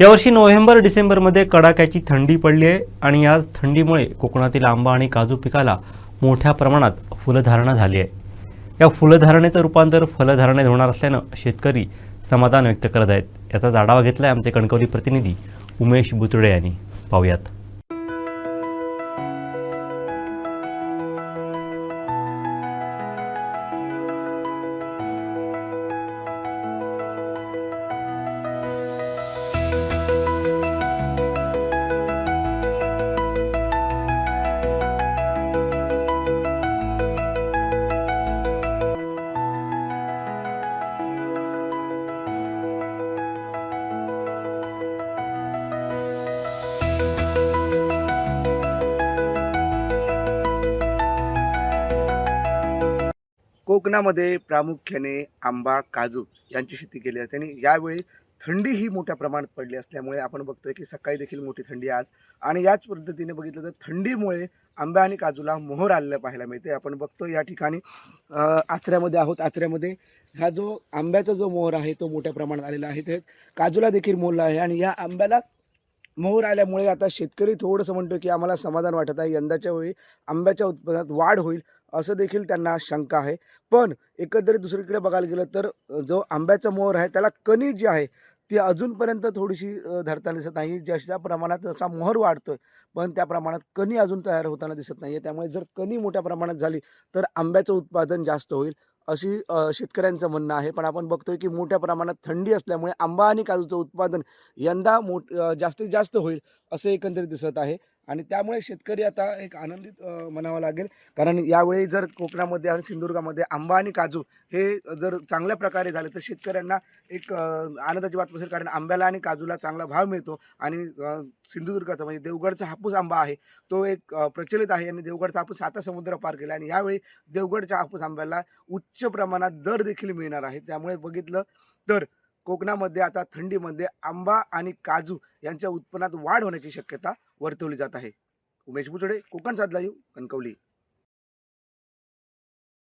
यावर्षी नोव्हेंबर डिसेंबरमध्ये कडाक्याची थंडी पडली आहे आणि याच थंडीमुळे कोकणातील आंबा आणि काजू पिकाला मोठ्या प्रमाणात फुलधारणा झाली आहे. या फुलधारणेचं रूपांतर फलधारणेत होणार असल्यानं शेतकरी समाधान व्यक्त करत आहेत. याचा आढावा घेतला आहे आमचे कणकवली प्रतिनिधी उमेश बुतडे यांनी. पाहूयात. कोकणामध्ये प्रामुख्याने आंबा काजू यांची शेती केली जाते आणि यावेळी थंडी ही मोठ्या प्रमाणात पडली असल्यामुळे आपण बघतोय की सकाळी देखील मोठी थंडी आज. आणि याच पद्धतीने बघितलं तर थंडीमुळे आंबा आणि काजूला मोहर आलेलं पाहायला मिळते आपण बघतो या ठिकाणी आचऱ्यामध्ये आहोत. आचऱ्यामध्ये हा जो आंब्याचा जो मोहर आहे तो मोठ्या प्रमाणात आलेला आहे. ते काजूला देखील मोल आहे आणि या आंब्याला मोहर आल्यामुळे आता शेतकरी थोडंसं म्हणतो की आम्हाला समाधान वाटत आहे. यंदाच्या वेळी आंब्याच्या उत्पादनात वाढ होईल. असं देखील त्यांना शंका आहे. पण एकंदरीत दुसरीकडे बघायला गेलं तर जो आंब्याचा मोहर आहे त्याला कणी जी आहे ती अजूनपर्यंत थोडीशी धरताना दिसत नाही. जशा प्रमाणात जसा मोहर वाढतोय पण त्या प्रमाणात कणी अजून तयार होताना दिसत नाही आहे त्यामुळे जर कणी मोठ्या प्रमाणात झाली तर आंब्याचं उत्पादन जास्त होईल अशी शेतकऱ्यांचं म्हणणं आहे. पण आपण बघतोय की मोठ्या प्रमाणात थंडी असल्यामुळे आंबा आणि काजूचं उत्पादन यंदा मोठ जास्तीत जास्त होईल असं एकंदरीत दिसत आहे. आणि त्यामुळे शेतकरी आता एक आनंदित म्हणावं लागेल. कारण यावेळी जर कोकणामध्ये आणि सिंधुदुर्गामध्ये आंबा आणि काजू हे जर चांगल्या प्रकारे झाले तर शेतकऱ्यांना एक आनंदाची बात असेल कारण आंब्याला आणि काजूला चांगला भाव मिळतो. आणि सिंधुदुर्गाचा म्हणजे देवगडचा हापूस आंबा आहे तो एक प्रचलित आहे. आणि देवगडचा हापूस आता समुद्र पार केला. आणि यावेळी देवगडच्या हापूस आंब्याला उच्च प्रमाणात दर देखील मिळणार आहे. त्यामुळे बघितलं तर कोकणामध्ये आता थंडीमध्ये आंबा आणि काजू यांच्या उत्पन्नात वाढ होण्याची शक्यता वर्तवली जात आहे. उमेश बुचडे कोकण साधला येऊ कणकवली.